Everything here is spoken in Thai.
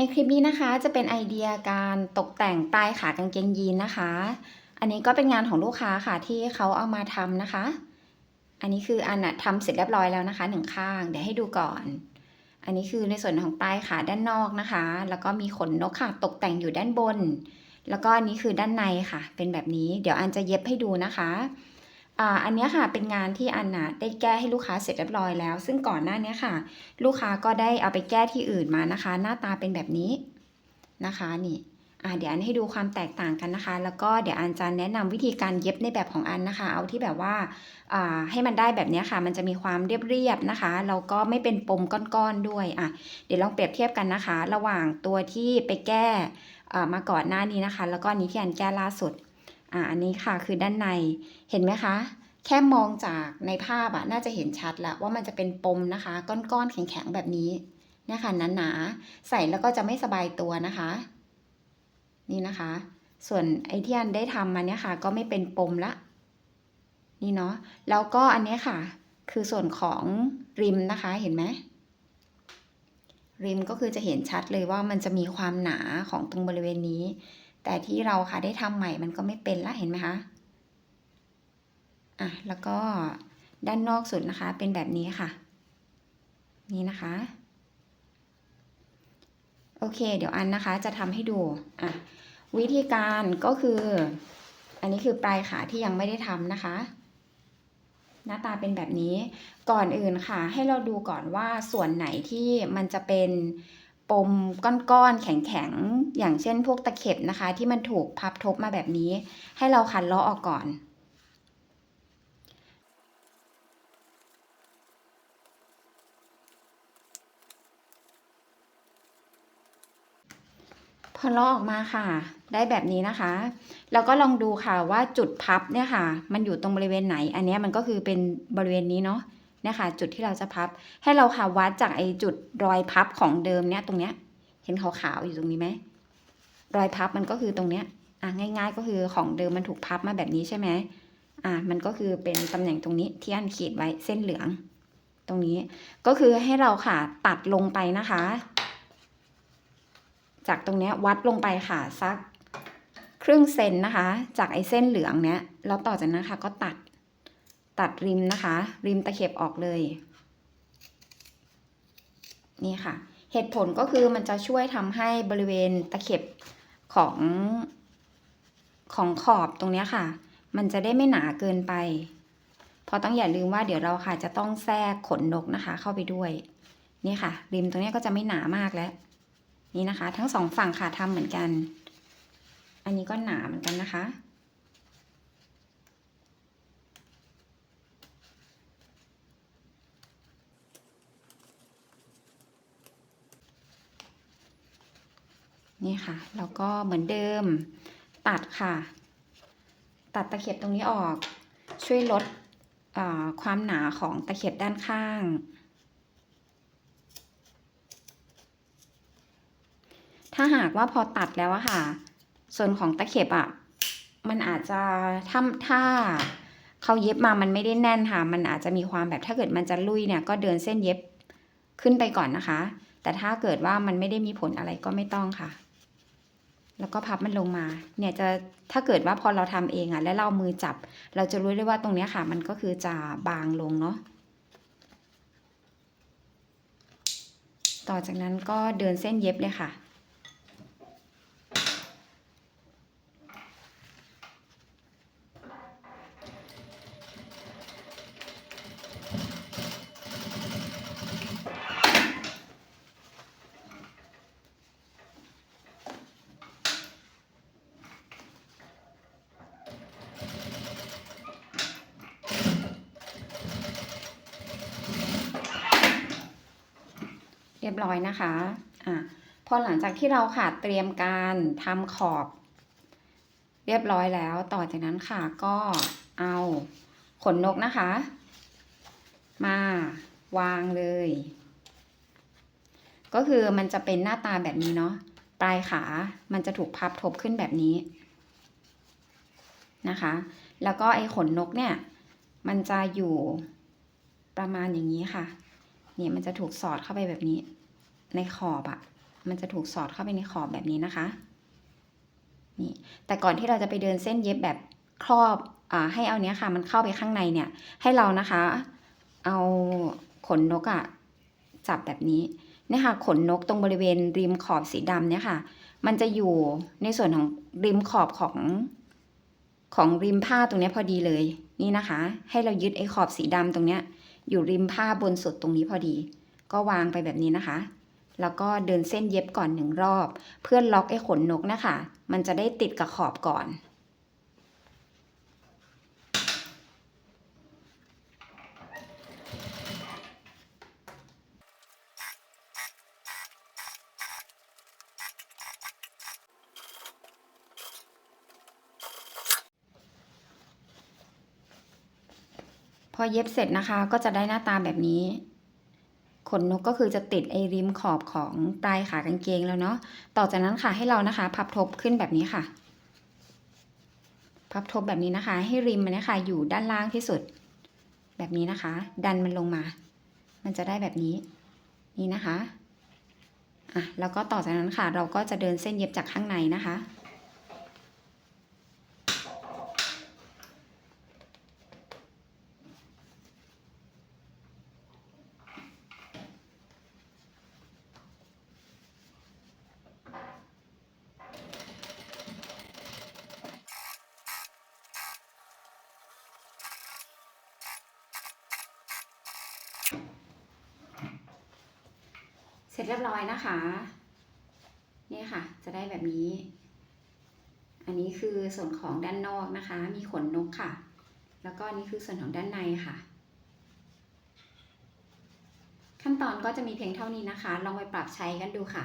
ในคลิปนี้นะคะจะเป็นไอเดียการตกแต่งปลายขากางเกงยีนนะคะ อันนี้ก็เป็นงานของลูกค้าค่ะที่เขาเอามาทำนะคะ อันนี้คืออันน่ะทำเสร็จเรียบร้อยแล้วนะคะหนึ่งข้าง เดี๋ยวให้ดูก่อน อันนี้คือในส่วนของปลายขาด้านนอกนะคะ แล้วก็มีขนนกค่ะตกแต่งอยู่ด้านบน แล้วก็อันนี้คือด้านในค่ะ เป็นแบบนี้ เดี๋ยวอันจะเย็บให้ดูนะคะ อันนี้ค่ะเป็นงานที่อันนะได้แก้ให้ลูกค้าเสร็จเรียบร้อยแล้ว ซึ่งก่อนหน้านี้ค่ะ ลูกค้าก็ได้เอาไปแก้ที่อื่นมานะคะ หน้าตาเป็นแบบนี้นะคะนี่เดี๋ยวอันให้ดูความแตกต่างกันนะคะ แล้วก็เดี๋ยวอันจะแนะนำวิธีการเย็บในแบบของอันนะคะ เอาที่แบบว่าให้มันได้แบบนี้ค่ะ มันจะมีความเรียบๆนะคะแล้วก็ไม่เป็นปมก้อนๆด้วยอะเดี๋ยวลองเปรียบเทียบกันนะคะ ระหว่างตัวที่ไปแก้อ่มาก่อนหน้านี้นะคะ แล้วก็นี้ที่อันแก้ล่าสุด อ่าอันนี้ค่ะคือด้านในเห็นไหมคะ แค่มองจากในภาพอะน่าจะเห็นชัดแล้วว่ามันจะเป็นปมนะคะ ก้อนๆแข็งๆแบบนี้นี่ค่ะหนาๆใส่แล้วก็จะไม่สบายตัวนะคะ นี่นะคะ ส่วนไอที่อันได้ทำมาเนี่ยค่ะ ก็ไม่เป็นปมละ นี่เนาะแล้วก็อันนี้ค่ะ คือส่วนของริมนะคะเห็นไหมริมก็คือจะเห็นชัดเลยว่ามันจะมีความหนาของตรงบริเวณนี้ แต่ที่เราค่ะได้ทำใหม่มันก็ไม่เป็นละเห็นไหมคะอะแล้วก็ด้านนอกสุดนะคะ เป็นแบบนี้ค่ะ นี่นะคะ โอเค เดี๋ยวอันนะคะจะทำให้ดูอะวิธีการก็คือ อันนี้คือปลายขาที่ยังไม่ได้ทำนะคะหน้าตาเป็นแบบนี้ ก่อนอื่นค่ะ ให้เราดูก่อนว่าส่วนไหนที่มันจะเป็น ปมก้อนๆแข็งๆ อย่างเช่นพวกตะเข็บนะคะ ที่มันถูกพับทบมาแบบนี้ ให้เราคัดเลาะออกก่อน พอลาะออกมาค่ะ ได้แบบนี้นะคะ แล้วก็ลองดูค่ะว่าจุดพับเนี่ยค่ะ มันอยู่ตรงบริเวณไหน อันนี้มันก็คือเป็นบริเวณนี้เนาะ นี่ยค่ะจุดที่เราจะพับ ให้เราค่ะวัดจากไอ้จุดรอยพับของเดิมเนี่ยตรงเนี้ย เห็นขาวๆอยู่ตรงนี้ไหมรอยพับมันก็คือตรงเนี้ยอะง่ายๆก็คือของเดิมมันถูกพับมาแบบนี้ใช่ไหมอะมันก็คือเป็นตำแหน่งตรงนี้ที่อันขีดไว้เส้นเหลือง ตรงนี้ก็คือให้เราค่ะตัดลงไปนะคะ จากตรงเนี้ยวัดลงไปค่ะสักครึ่งเซนนะคะ จากไอ้เส้นเหลืองเนี้ยแล้วต่อจากนั้นค่ะก็ตัด ตัดริมนะคะ ริมตะเข็บออกเลย นี่ค่ะ เหตุผลก็คือมันจะช่วยทำให้บริเวณตะเข็บของของขอบตรงนี้ค่ะ มันจะได้ไม่หนาเกินไป เพราะต้องอย่าลืมว่าเดี๋ยวเราค่ะจะต้องแทรกขนนกนะคะ เข้าไปด้วย นี่ค่ะ ริมตรงนี้ก็จะไม่หนามากแล้ว นี่นะคะ ทั้งสองฝั่งค่ะทำเหมือนกัน อันนี้ก็หนาเหมือนกันนะคะ นี่ค่ะ แล้วก็เหมือนเดิม ตัดค่ะ ตัดตะเข็บตรงนี้ออก ช่วยลดความหนาของตะเข็บด้านข้าง ถ้าหากว่าพอตัดแล้วอะค่ะ ส่วนของตะเข็บอะมันอาจจะถ้าถ้าเขาเย็บมามันไม่ได้แน่นค่ะ มันอาจจะมีความแบบถ้าเกิดมันจะลุยเนี่ยก็เดินเส้นเย็บขึ้นไปก่อนนะคะ แต่ถ้าเกิดว่ามันไม่ได้มีผลอะไรก็ไม่ต้องค่ะ แล้วก็พับมันลงมา เนี่ยจะถ้าเกิดว่าพอเราทำเองอะแล้วเรามือจับ เราจะรู้ได้ว่าตรงนี้ค่ะ มันก็คือจะบางลงเนาะต่อจากนั้นก็เดินเส้นเย็บเลยค่ะ รียบร้อยนะคะอะพอหลังจากที่เราค่ะเตรียมการทำขอบ เรียบร้อยแล้ว ต่อจากนั้นค่ะก็เอาขนนกนะคะ มาวางเลย ก็คือมันจะเป็นหน้าตาแบบนี้เนาะปลายขา มันจะถูกพับทบขึ้นแบบนี้นะคะ แล้วก็ไอ้ขนนกเนี่ย มันจะอยู่ประมาณอย่างนี้ค่ะ เนี่ยมันจะถูกสอดเข้าไปแบบนี้ ในขอบอะมันจะถูกสอดเข้าไปในขอบแบบนี้นะคะ นี่ แต่ก่อนที่เราจะไปเดินเส้นเย็บแบบครอบอ่าให้เอาเนี้ยค่ะ มันเข้าไปข้างในเนี่ย ให้เรานะคะ เอาขนนกอะจับแบบนี้เนี่ยค่ะ ขนนกตรงบริเวณริมขอบสีดำเนี่ยค่ะ มันจะอยู่ในส่วนของริมขอบของของริมผ้าตรงนี้พอดีเลย นี่นะคะ ให้เรายึดไอ้ขอบสีดำตรงเนี้ย อยู่ริมผ้าบนสุดตรงนี้พอดี ก็วางไปแบบนี้นะคะ แล้วก็เดินเส้นเย็บก่อนหนึ่งรอบ เพื่อล็อกไอ้ขนนกนะคะ มันจะได้ติดกับขอบก่อน พอเย็บเสร็จนะคะก็จะได้หน้าตาแบบนี้ ขนนกก็คือจะติดไอ้ริมขอบของปลายขากางเกงแล้วเนาะ ต่อจากนั้นค่ะให้เรานะคะ พับทบขึ้นแบบนี้ค่ะ พับทบแบบนี้นะคะ ให้ริมมันนะคะอยู่ด้านล่างที่สุด แบบนี้นะคะ ดันมันลงมา มันจะได้แบบนี้ นี่นะคะอะแล้วก็ต่อจากนั้นค่ะ เราก็จะเดินเส้นเย็บจากข้างในนะคะ เส ร็จเรียบร้อยนะคะนี่ค่ะ จะได้แบบนี้ อันนี้คือส่วนของด้านนอกนะคะ มีขนนกค่ะ แล้วก็น,นี่คือส่วนของด้านในค่ะ ขั้นตอนก็จะมีเพียงเท่านี้นะคะ ลองไปปรับใช้กันดูค่ะ